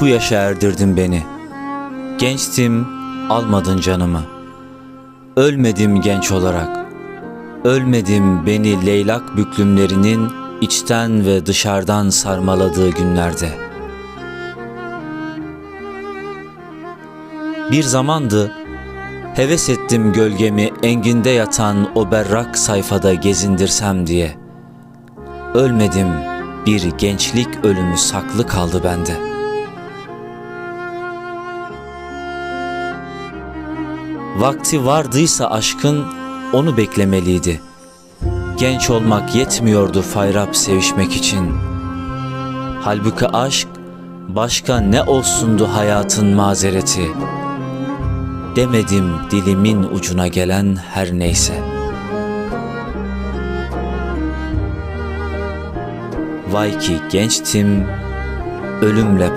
bu yaşa erdirdin beni. Gençtim, almadın canımı. Ölmedim genç olarak. Ölmedim beni leylak büklümlerinin içten ve dışarıdan sarmaladığı günlerde. Bir zamandı heves ettim gölgemi enginde yatan o berrak sayfada gezindirsem diye. Ölmedim, bir gençlik ölümü saklı kaldı bende. Vakti vardıysa aşkın onu beklemeliydi. Genç olmak yetmiyordu fayrap sevişmek için. Halbuki aşk başka ne olsundu hayatın mazereti. Demedim dilimin ucuna gelen her neyse. Vay ki gençtim, ölümle